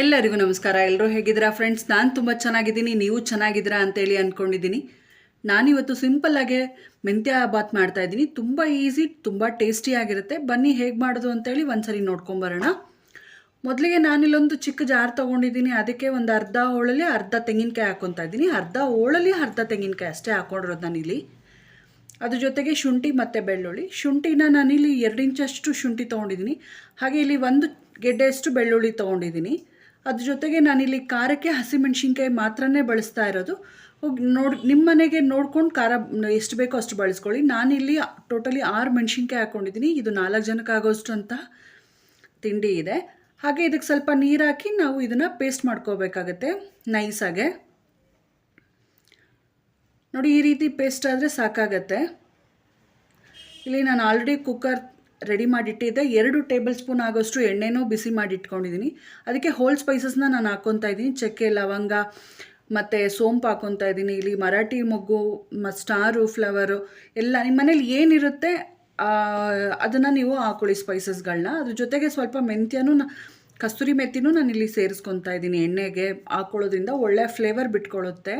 ಎಲ್ಲರಿಗೂ ನಮಸ್ಕಾರ. ಎಲ್ಲರೂ ಹೇಗಿದ್ದೀರಾ ಫ್ರೆಂಡ್ಸ್? ನಾನು ತುಂಬ ಚೆನ್ನಾಗಿದ್ದೀನಿ. ನೀವು ಚೆನ್ನಾಗಿದ್ದೀರಾ ಅಂತೇಳಿ ಅಂದ್ಕೊಂಡಿದ್ದೀನಿ ನಾನಿವತ್ತು ಸಿಂಪಲ್ಲಾಗೆ ಮೆಂತ್ಯ ಬಾತ್ ಮಾಡ್ತಾ ಇದ್ದೀನಿ. ತುಂಬ ಈಸಿ, ತುಂಬ ಟೇಸ್ಟಿಯಾಗಿರುತ್ತೆ ಬನ್ನಿ ಹೇಗೆ ಮಾಡೋದು ಅಂತೇಳಿ ಒಂದ್ಸರಿ ನೋಡ್ಕೊಂಬರೋಣ. ಮೊದಲಿಗೆ ನಾನಿಲ್ಲೊಂದು ಚಿಕ್ಕ ಜಾರ್ ತೊಗೊಂಡಿದ್ದೀನಿ. ಅದಕ್ಕೆ ಒಂದು ಅರ್ಧ ಹೋಳಲ್ಲಿ ಅರ್ಧ ತೆಂಗಿನಕಾಯಿ ಹಾಕ್ಕೊತಾ ಇದ್ದೀನಿ. ಅರ್ಧ ಹೋಳಲ್ಲಿ ಅರ್ಧ ತೆಂಗಿನಕಾಯಿ ಅಷ್ಟೇ ಹಾಕ್ಕೊಂಡಿರೋದು ನಾನಿಲ್ಲಿ. ಅದ್ರ ಜೊತೆಗೆ ಶುಂಠಿ ಮತ್ತು ಬೆಳ್ಳುಳ್ಳಿ. ಶುಂಠಿನ ನಾನಿಲ್ಲಿ ಎರಡು ಇಂಚಷ್ಟು ಶುಂಠಿ ತೊಗೊಂಡಿದ್ದೀನಿ. ಹಾಗೆ ಇಲ್ಲಿ ಒಂದು ಗೆಡ್ಡೆಯಷ್ಟು ಬೆಳ್ಳುಳ್ಳಿ ತೊಗೊಂಡಿದ್ದೀನಿ. ಅದ್ರ ಜೊತೆಗೆ ನಾನಿಲ್ಲಿ ಖಾರಕ್ಕೆ ಹಸಿಮೆಣ್ಸಿನ್ಕಾಯಿ ಮಾತ್ರನೇ ಬಳಸ್ತಾ ಇರೋದು. ನೋಡಿ ನಿಮ್ಮ ಮನೆಗೆ ನೋಡ್ಕೊಂಡು ಖಾರ ಎಷ್ಟು ಬೇಕೋ ಅಷ್ಟು ಬಳಸ್ಕೊಳ್ಳಿ. ನಾನಿಲ್ಲಿ ಟೋಟಲಿ ಆರು ಮೆಣಸಿನ್ಕಾಯಿ ಹಾಕ್ಕೊಂಡಿದ್ದೀನಿ ಇದು ನಾಲ್ಕು ಜನಕ್ಕೆ ಆಗೋಷ್ಟು ಅಂತ ತಿಂಡಿ ಇದೆ. ಹಾಗೆ ಇದಕ್ಕೆ ಸ್ವಲ್ಪ ನೀರು ಹಾಕಿ ನಾವು ಇದನ್ನು ಪೇಸ್ಟ್ ಮಾಡ್ಕೋಬೇಕಾಗತ್ತೆ ನೈಸಾಗೆ ನೋಡಿ ಈ ರೀತಿ ಪೇಸ್ಟ್ ಆದರೆ ಸಾಕಾಗತ್ತೆ. ಇಲ್ಲಿ ನಾನು ಆಲ್ರೆಡಿ ಕುಕ್ಕರ್ ರೆಡಿ ಮಾಡಿಟ್ಟಿದ್ದೆ. ಎರಡು ಟೇಬಲ್ ಸ್ಪೂನ್ ಆಗೋಷ್ಟು ಎಣ್ಣೆನೂ ಬಿಸಿ ಮಾಡಿ ಇಟ್ಕೊಂಡಿದ್ದೀನಿ ಅದಕ್ಕೆ ಹೋಲ್ ಸ್ಪೈಸಸ್ನ ನಾನು ಹಾಕ್ಕೊತಾ ಇದ್ದೀನಿ ಚಕ್ಕೆ, ಲವಂಗ, ಮತ್ತು ಸೋಂಪು ಹಾಕ್ಕೊತಾ ಇದ್ದೀನಿ ಇಲ್ಲಿ ಮರಾಠಿ ಮೊಗ್ಗು, ಮ, ಸ್ಟಾರು ಫ್ಲವರು ಎಲ್ಲ ನಿಮ್ಮ ಮನೇಲಿ ಏನಿರುತ್ತೆ ಅದನ್ನು ನೀವು ಹಾಕೊಳ್ಳಿ ಸ್ಪೈಸಸ್ಗಳನ್ನ ಅದ್ರ ಜೊತೆಗೆ ಸ್ವಲ್ಪ ಮೆಂತ್ಯನೂ ಕಸ್ತೂರಿ ಮೆತ್ತಿನೂ ನಾನು ಇಲ್ಲಿ ಸೇರಿಸ್ಕೊತಾ ಇದ್ದೀನಿ ಎಣ್ಣೆಗೆ ಹಾಕ್ಕೊಳ್ಳೋದ್ರಿಂದ ಒಳ್ಳೆ ಫ್ಲೇವರ್ ಬಿಟ್ಕೊಳ್ಳುತ್ತೆ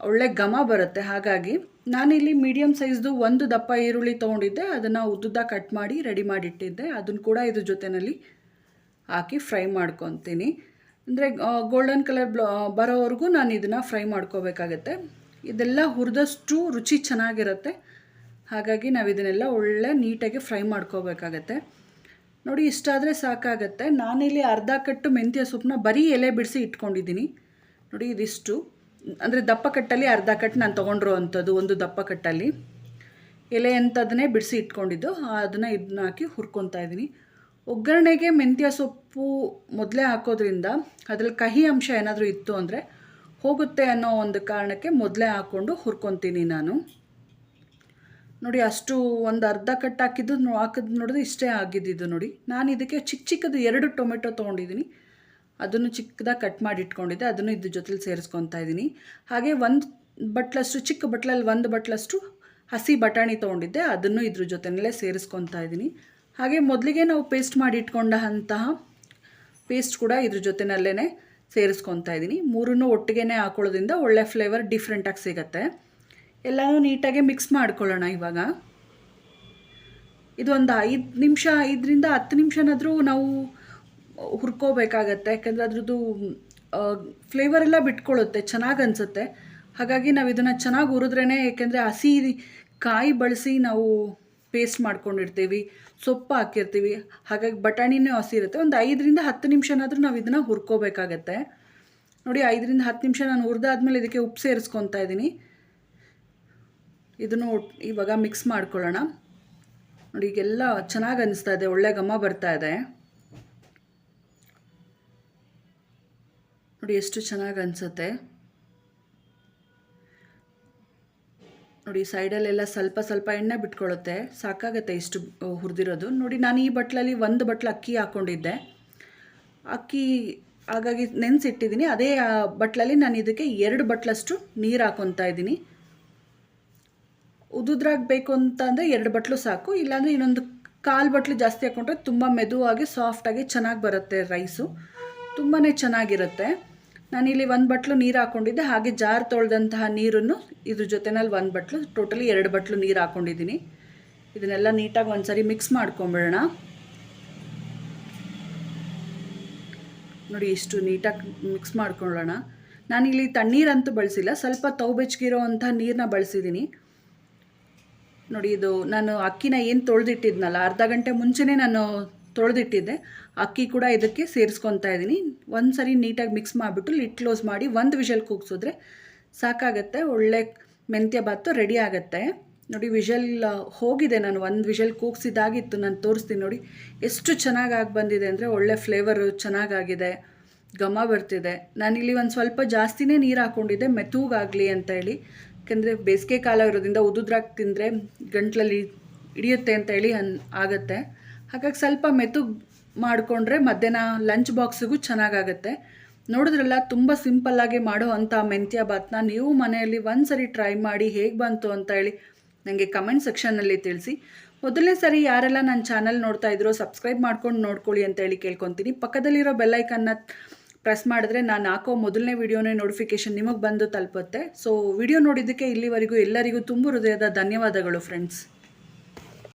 ಒಳ್ಳೆ ಘಮ ಬರುತ್ತೆ. ಹಾಗಾಗಿ ನಾನಿಲ್ಲಿ ಮೀಡಿಯಮ್ ಸೈಜ್ದು ಒಂದು ದಪ್ಪ ಈರುಳ್ಳಿ ತೊಗೊಂಡಿದ್ದೆ, ಅದನ್ನು ಉದ್ದುದ್ದ ಕಟ್ ಮಾಡಿ ರೆಡಿ ಮಾಡಿಟ್ಟಿದ್ದೆ. ಅದನ್ನು ಕೂಡ ಇದ್ರ ಜೊತೆಯಲ್ಲಿ ಹಾಕಿ ಫ್ರೈ ಮಾಡ್ಕೊತೀನಿ. ಅಂದರೆ ಗೋಲ್ಡನ್ ಕಲರ್ ಬ್ಲ ಬರೋವರೆಗೂ ನಾನು ಇದನ್ನು ಫ್ರೈ ಮಾಡ್ಕೋಬೇಕಾಗತ್ತೆ. ಇದೆಲ್ಲ ಹುರಿದಷ್ಟು ರುಚಿ ಚೆನ್ನಾಗಿರುತ್ತೆ. ಹಾಗಾಗಿ ನಾವು ಇದನ್ನೆಲ್ಲ ಒಳ್ಳೆ ನೀಟಾಗಿ ಫ್ರೈ ಮಾಡ್ಕೋಬೇಕಾಗತ್ತೆ. ನೋಡಿ ಇಷ್ಟಾದರೆ ಸಾಕಾಗತ್ತೆ. ನಾನಿಲ್ಲಿ ಅರ್ಧ ಕಟ್ಟು ಮೆಂತ್ಯ ಸೊಪ್ಪನ್ನ ಬರೀ ಎಲೆ ಬಿಡಿಸಿ ಇಟ್ಕೊಂಡಿದ್ದೀನಿ. ನೋಡಿ, ಇದಿಷ್ಟು. ಅಂದರೆ ದಪ್ಪ ಕಟ್ಟಲ್ಲಿ ಅರ್ಧ ಕಟ್ ನಾನು ತೊಗೊಂಡಿರೋ ಅಂಥದ್ದು ಒಂದು ದಪ್ಪ ಕಟ್ಟಲ್ಲಿ. ಎಲೆ ಅಂಥದನ್ನೇ ಬಿಡಿಸಿ ಇಟ್ಕೊಂಡಿದ್ದು, ಅದನ್ನು ಇದನ್ನ ಹಾಕಿ ಹುರ್ಕೊತಾ ಇದ್ದೀನಿ. ಒಗ್ಗರಣೆಗೆ ಮೆಂತ್ಯ ಸೊಪ್ಪು ಮೊದಲೇ ಹಾಕೋದ್ರಿಂದ ಅದರಲ್ಲಿ ಕಹಿ ಅಂಶ ಏನಾದರೂ ಇತ್ತು ಅಂದರೆ ಹೋಗುತ್ತೆ ಅನ್ನೋ ಒಂದು ಕಾರಣಕ್ಕೆ ಮೊದಲೇ ಹಾಕ್ಕೊಂಡು ಹುರ್ಕೊತೀನಿ ನಾನು. ನೋಡಿ, ಅಷ್ಟು ಒಂದು ಅರ್ಧ ಕಟ್ಟು ಹಾಕಿದ್ದು ಹಾಕಿದ್ ನೋಡಿದ್ರೆ ಇಷ್ಟೇ ಆಗಿದ್ದಿದ್ದು ನೋಡಿ. ನಾನು ಇದಕ್ಕೆ ಚಿಕ್ಕ ಚಿಕ್ಕದು ಎರಡು ಟೊಮೆಟೊ ತೊಗೊಂಡಿದ್ದೀನಿ. ಅದನ್ನು ಚಿಕ್ಕದಾಗಿ ಕಟ್ ಮಾಡಿ ಇಟ್ಕೊಂಡಿದ್ದೆ, ಅದನ್ನು ಇದ್ರ ಜೊತೆಲಿ ಸೇರಿಸ್ಕೊತಾ ಇದ್ದೀನಿ. ಹಾಗೆ ಒಂದು ಬಟ್ಲಷ್ಟು, ಚಿಕ್ಕ ಬಟ್ಲಲ್ಲಿ ಒಂದು ಬಟ್ಲಷ್ಟು ಹಸಿ ಬಟಾಣಿ ತೊಗೊಂಡಿದ್ದೆ, ಅದನ್ನು ಇದ್ರ ಜೊತೆಯಲ್ಲೇ ಸೇರಿಸ್ಕೊತಾ ಇದ್ದೀನಿ. ಹಾಗೆ ಮೊದಲಿಗೆ ನಾವು ಪೇಸ್ಟ್ ಮಾಡಿ ಇಟ್ಕೊಂಡಂತಹ ಪೇಸ್ಟ್ ಕೂಡ ಇದ್ರ ಜೊತೆಯಲ್ಲೇ ಸೇರಿಸ್ಕೊತಾ ಇದ್ದೀನಿ. ಮೂರನ್ನು ಒಟ್ಟಿಗೆ ಹಾಕೊಳ್ಳೋದ್ರಿಂದ ಒಳ್ಳೆ ಫ್ಲೇವರ್ ಡಿಫ್ರೆಂಟಾಗಿ ಸಿಗುತ್ತೆ. ಎಲ್ಲನೂ ನೀಟಾಗಿ ಮಿಕ್ಸ್ ಮಾಡ್ಕೊಳ್ಳೋಣ ಇವಾಗ. ಇದು ಒಂದು ಐದು ನಿಮಿಷ, ಐದರಿಂದ ಹತ್ತು ನಿಮಿಷನಾದರೂ ನಾವು ಹುರ್ಕೋಬೇಕಾಗತ್ತೆ. ಯಾಕಂದರೆ ಅದ್ರದ್ದು ಫ್ಲೇವರ್ ಎಲ್ಲ ಬಿಟ್ಕೊಳ್ಳುತ್ತೆ ಚೆನ್ನಾಗಿ ಅನಿಸುತ್ತೆ. ಹಾಗಾಗಿ ನಾವು ಇದನ್ನು ಚೆನ್ನಾಗಿ ಹುರಿದ್ರೇ ಏಕೆಂದರೆ ಹಸಿ ಕಾಯಿ ಬಳಸಿ ನಾವು ಪೇಸ್ಟ್ ಮಾಡ್ಕೊಂಡಿರ್ತೀವಿ, ಸೊಪ್ಪು ಹಾಕಿರ್ತೀವಿ. ಹಾಗಾಗಿ ಬಟಾಣಿನೇ ಹಸಿ ಇರುತ್ತೆ. ಒಂದು ಐದರಿಂದ ಹತ್ತು ನಿಮಿಷನಾದರೂ ನಾವು ಇದನ್ನು ಹುರ್ಕೋಬೇಕಾಗತ್ತೆ. ನೋಡಿ, ಐದರಿಂದ ಹತ್ತು ನಿಮಿಷ ನಾನು ಹುರಿದಾದ್ಮೇಲೆ ಇದಕ್ಕೆ ಉಪ್ಪು ಸೇರಿಸ್ಕೊತಾ ಇದ್ದೀನಿ ಇದನ್ನು ಇವಾಗ ಮಿಕ್ಸ್ ಮಾಡ್ಕೊಳ್ಳೋಣ. ನೋಡಿ, ಈಗೆಲ್ಲ ಚೆನ್ನಾಗಿ ಅನಿಸ್ತಾ ಇದೆ, ಒಳ್ಳೆ ಘಮ ಬರ್ತಾ ಇದೆ. ನೋಡಿ ಎಷ್ಟು ಚೆನ್ನಾಗಿ ಅನಿಸುತ್ತೆ. ನೋಡಿ ಸೈಡಲ್ಲೆಲ್ಲ ಸ್ವಲ್ಪ ಸ್ವಲ್ಪ ಎಣ್ಣೆ ಬಿಟ್ಕೊಳ್ಳುತ್ತೆ ಸಾಕಾಗತ್ತೆ ಇಷ್ಟು ಹುರಿದಿರೋದು. ನೋಡಿ ನಾನು ಈ ಬಟ್ಲಲ್ಲಿ ಒಂದು ಬಟ್ಲು ಅಕ್ಕಿ ಹಾಕ್ಕೊಂಡಿದ್ದೆ ಅಕ್ಕಿ ಹಾಗಾಗಿ ನೆನೆಸಿಟ್ಟಿದ್ದೀನಿ ಅದೇ ಬಟ್ಲಲ್ಲಿ ನಾನು ಇದಕ್ಕೆ ಎರಡು ಬಟ್ಲಷ್ಟು ನೀರು ಹಾಕೊತಾ ಇದ್ದೀನಿ. ಉದುದ್ರಾಗ ಬೇಕು ಅಂತ ಅಂದರೆ ಎರಡು ಬಟ್ಲು ಸಾಕು. ಇಲ್ಲಾಂದರೆ ಇನ್ನೊಂದು ಕಾಲು ಬಟ್ಲು ಜಾಸ್ತಿ ಹಾಕ್ಕೊಂಡ್ರೆ ತುಂಬ ಮೆದುವಾಗಿ, ಸಾಫ್ಟಾಗಿ ಚೆನ್ನಾಗಿ ಬರುತ್ತೆ ರೈಸು. ತುಂಬಾ ಚೆನ್ನಾಗಿರುತ್ತೆ. ನಾನಿಲ್ಲಿ ಒಂದು ಬಟ್ಲು ನೀರು ಹಾಕ್ಕೊಂಡಿದ್ದೆ ಹಾಗೆ ಜಾರ್ ತೊಳೆದಂತಹ ನೀರನ್ನು ಇದ್ರ ಜೊತೆನಲ್ಲಿ ಒಂದು ಬಟ್ಲು, ಟೋಟಲಿ ಎರಡು ಬಟ್ಲು ನೀರು ಹಾಕ್ಕೊಂಡಿದ್ದೀನಿ ಇದನ್ನೆಲ್ಲ ನೀಟಾಗಿ ಒಂದ್ಸರಿ ಮಿಕ್ಸ್ ಮಾಡ್ಕೊಂಬಿಡೋಣ. ನೋಡಿ, ಇಷ್ಟು ನೀಟಾಗಿ ಮಿಕ್ಸ್ ಮಾಡ್ಕೊಳ್ಳೋಣ. ನಾನಿಲ್ಲಿ ತಣ್ಣೀರಂತೂ ಬಳಸಿಲ್ಲ, ಸ್ವಲ್ಪ ತವ್ ಬೆಚ್ಚಗಿರೋ ಅಂಥ ನೀರನ್ನ ಬಳಸಿದ್ದೀನಿ. ನೋಡಿ, ಇದು ನಾನು ಅಕ್ಕಿನ ಏನು ತೊಳೆದಿಟ್ಟಿದ್ನಲ್ಲ, ಅರ್ಧ ಗಂಟೆ ಮುಂಚೆನೇ ನಾನು ತೊಳೆದಿಟ್ಟಿದ್ದೆ. ಅಕ್ಕಿ ಕೂಡ ಇದಕ್ಕೆ ಸೇರಿಸ್ಕೊತಾ ಇದ್ದೀನಿ. ಒಂದು ಸರಿ ನೀಟಾಗಿ ಮಿಕ್ಸ್ ಮಾಡಿಬಿಟ್ಟು ಲಿಟ್ ಕ್ಲೋಸ್ ಮಾಡಿ ಒಂದು ವಿಷಲ್ ಕೂಗಿಸಿದ್ರೆ ಸಾಕಾಗತ್ತೆ. ಒಳ್ಳೆ ಮೆಂತ್ಯ ಬಾತು ರೆಡಿ ಆಗುತ್ತೆ. ನೋಡಿ, ವಿಷಲ್ ಹೋಗಿದೆ. ನಾನು ಒಂದು ವಿಷಲ್ ಕೂಗ್ಸಿದಾಗಿತ್ತು ನಾನು ತೋರಿಸ್ತೀನಿ ನೋಡಿ. ಎಷ್ಟು ಚೆನ್ನಾಗಿ ಆಗಿ ಬಂದಿದೆ ಅಂದರೆ ಒಳ್ಳೆ ಫ್ಲೇವರು ಚೆನ್ನಾಗಾಗಿದೆ. ಘಮ ಬರ್ತಿದೆ. ನಾನಿಲ್ಲಿ ಒಂದು ಸ್ವಲ್ಪ ಜಾಸ್ತಿನೇ ನೀರು ಹಾಕ್ಕೊಂಡಿದ್ದೆ ಮೆತ್ತೂಗಾಗಲಿ ಅಂತ ಹೇಳಿ. ಯಾಕೆಂದರೆ ಬೇಸಿಗೆ ಕಾಲ ಇರೋದ್ರಿಂದ ಉದುದ್ರಾಗಿ ತಿಂದರೆ ಗಂಟ್ಲಲ್ಲಿ ಹಿಡಿಯುತ್ತೆ ಅಂತ ಹೇಳಿ ಅನ್, ಆಗುತ್ತೆ. ಹಾಗಾಗಿ ಸ್ವಲ್ಪ ಮೆತ್ತು ಮಾಡಿಕೊಂಡ್ರೆ ಮಧ್ಯಾಹ್ನ ಲಂಚ್ ಬಾಕ್ಸಿಗೂ ಚೆನ್ನಾಗಾಗತ್ತೆ. ನೋಡಿದ್ರಲ್ಲ, ತುಂಬ ಸಿಂಪಲ್ಲಾಗಿ ಮಾಡೋ ಅಂಥ ಮೆಂತ್ಯ ಬಾತ್ನ ನೀವು ಮನೆಯಲ್ಲಿ ಒಂದು ಸರಿ ಟ್ರೈ ಮಾಡಿ ಹೇಗೆ ಬಂತು ಅಂತ ಹೇಳಿ ನನಗೆ ಕಮೆಂಟ್ ಸೆಕ್ಷನ್ನಲ್ಲಿ ತಿಳಿಸಿ. ಮೊದಲನೇ ಸರಿ ಯಾರೆಲ್ಲ ನನ್ನ ಚಾನಲ್ ನೋಡ್ತಾ ಇದ್ರೋ ಸಬ್ಸ್ಕ್ರೈಬ್ ಮಾಡ್ಕೊಂಡು ನೋಡ್ಕೊಳ್ಳಿ ಅಂತ ಹೇಳಿ ಕೇಳ್ಕೊತೀನಿ. ಪಕ್ಕದಲ್ಲಿರೋ ಬೆಲ್ಲೈಕನ್ನ ಪ್ರೆಸ್ ಮಾಡಿದ್ರೆ ನಾನು ಹಾಕೋ ಮೊದಲನೇ ವಿಡಿಯೋನೇ ನೋಟಿಫಿಕೇಷನ್ ನಿಮಗೆ ಬಂದು ತಲುಪುತ್ತೆ. ಸೊ ವಿಡಿಯೋ ನೋಡಿದ್ದಕ್ಕೆ ಇಲ್ಲಿವರೆಗೂ ಎಲ್ಲರಿಗೂ ತುಂಬ ಹೃದಯದ ಧನ್ಯವಾದಗಳು ಫ್ರೆಂಡ್ಸ್